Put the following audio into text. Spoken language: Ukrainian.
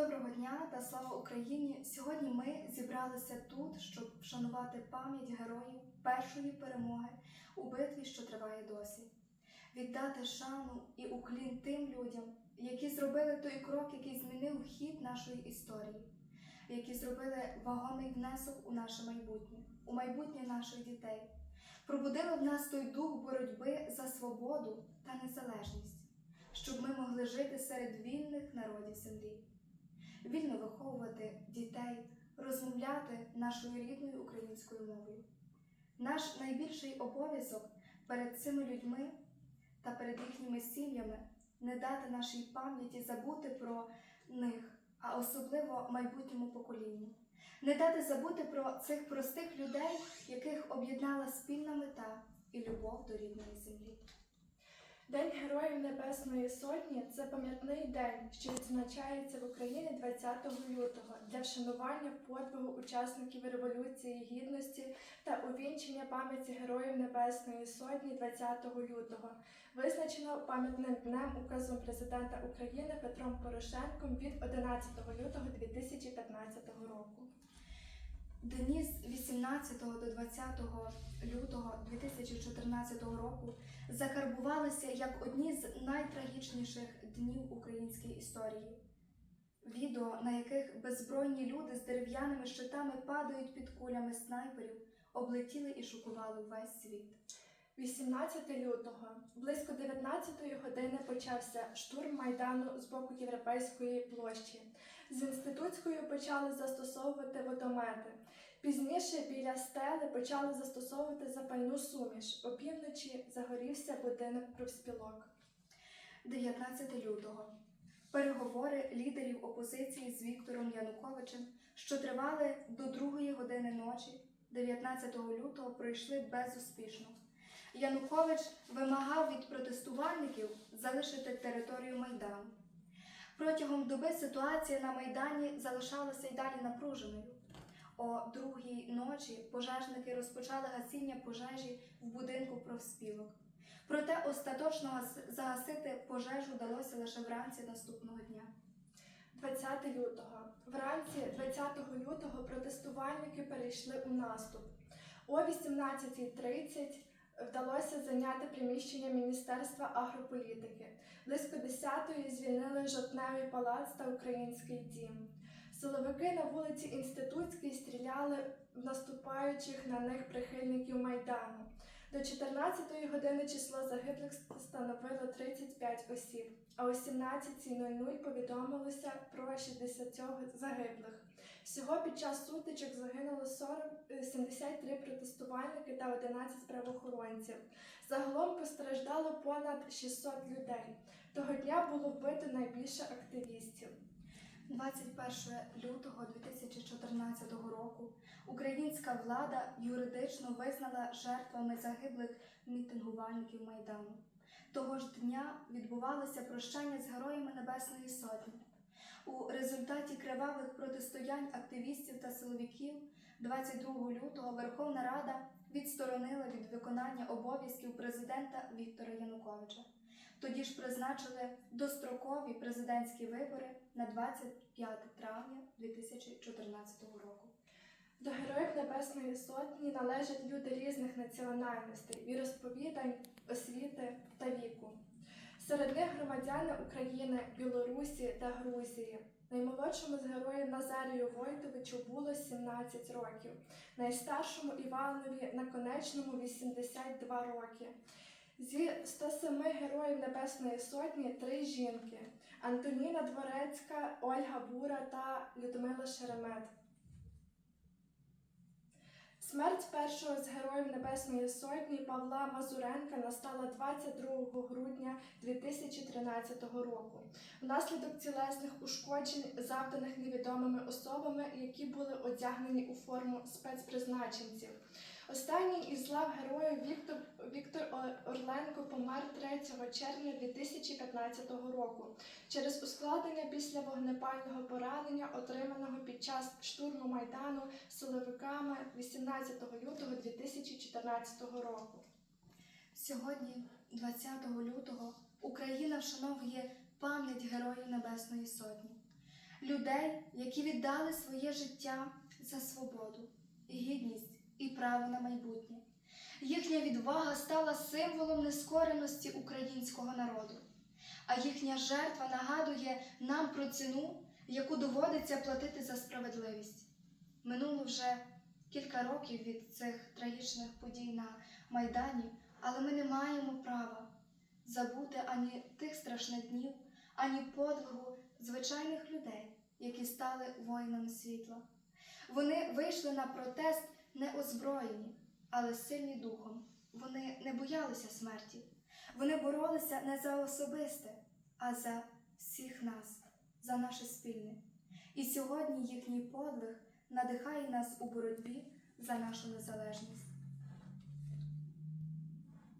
Доброго дня та слава Україні! Сьогодні ми зібралися тут, щоб вшанувати пам'ять героїв першої перемоги у битві, що триває досі, віддати шану і уклін тим людям, які зробили той крок, який змінив хід нашої історії, які зробили вагомий внесок у наше майбутнє, у майбутнє наших дітей, пробудили в нас той дух боротьби за свободу та незалежність, щоб ми могли жити серед вільних народів землі вільно виховувати дітей, розмовляти нашою рідною українською мовою. Наш найбільший обов'язок перед цими людьми та перед їхніми сім'ями не дати нашій пам'яті забути про них, а особливо майбутньому поколінню. Не дати забути про цих простих людей, яких об'єднала спільна мета і любов до рідної землі. День Героїв Небесної Сотні це пам'ятний день, що відзначається в Україні 20 лютого для вшанування подвигу учасників Революції Гідності та увінчення пам'яті Героїв Небесної Сотні 20 лютого, визначено пам'ятним днем указом президента України Петром Порошенком від 11 лютого 2015 року. Дні з 18 до 20 лютого 2014 року закарбувалися як одні з найтрагічніших днів української історії. Відео, на яких беззбройні люди з дерев'яними щитами падають під кулями снайперів, облетіли і шокували весь світ. 18 лютого близько 19 години почався штурм майдану з боку Європейської площі. З інститутською почали застосовувати водомети. Пізніше біля стели почали застосовувати запальну суміш. Опівночі загорівся будинок профспілок. 19 лютого переговори лідерів опозиції з Віктором Януковичем, що тривали до другої години ночі, 19 лютого пройшли безуспішно. Янукович вимагав від протестувальників залишити територію Майдану. Протягом доби ситуація на Майдані залишалася й далі напруженою. О другій ночі пожежники розпочали гасіння пожежі в будинку профспілок. Проте остаточно загасити пожежу вдалося лише вранці наступного дня. 20 лютого. Вранці 20 лютого протестувальники перейшли у наступ. О 18.30 вдалося зайняти приміщення Міністерства агрополітики. Близько 10-ї звільнили Жовтневий палац та Український дім. Силовики на вулиці Інститутській стріляли в наступаючих на них прихильників Майдану. До 14-ї години число загиблих становило 35 осіб, а о 17.00 повідомилося про 60 загиблих. Всього під час сутичок загинуло 40, е, 73 протестувальники та 11 правоохоронців. Загалом постраждало понад 600 людей. Того дня було вбито найбільше активістів. 21 лютого 2014 року українська влада юридично визнала жертвами загиблих мітингувальників Майдану. Того ж дня відбувалося прощання з героями Небесної Сотні. Результаті кривавих протистоянь активістів та силовиків 22 лютого Верховна Рада відсторонила від виконання обов'язків президента Віктора Януковича. Тоді ж призначили дострокові президентські вибори на 25 травня 2014 року. До Героїв Небесної Сотні належать люди різних національностей, віросповідань, освіти та віку. Серед них громадяни України, Білорусі та Грузії. Наймолодшому з героїв Назарію Войтовичу було 17 років, найстаршому Іванові Наконечному 82 роки. Зі 107 героїв Небесної Сотні три жінки: Антоніна Дворецька, Ольга Бура та Людмила Шеремет. Смерть першого з героїв Небесної Сотні Павла Мазуренка настала 22 грудня 2013 року внаслідок тілесних ушкоджень, завданих невідомими особами, які були одягнені у форму спецпризначенців. Останній із лав героїв Віктор, Віктор Орленко помер 3 червня 2015 року через ускладнення після вогнепального поранення, отриманого під час штурму Майдану силовиками 18 лютого 2014 року. Сьогодні, 20 лютого, Україна вшановує пам'ять Героїв Небесної Сотні. людей, які віддали своє життя за свободу, гідність і право на майбутнє. Їхня відвага стала символом нескореності українського народу, а їхня жертва нагадує нам про ціну, яку доводиться платити за справедливість. Минуло вже кілька років від цих трагічних подій на Майдані, але ми не маємо права забути ані тих страшних днів, ані подвигу звичайних людей, які стали воїнами світла. Вони вийшли на протест не озброєні, але сильні духом. Вони не боялися смерті. Вони боролися не за особисте, а за всіх нас, за наше спільне. І сьогодні їхній подвиг надихає нас у боротьбі за нашу незалежність.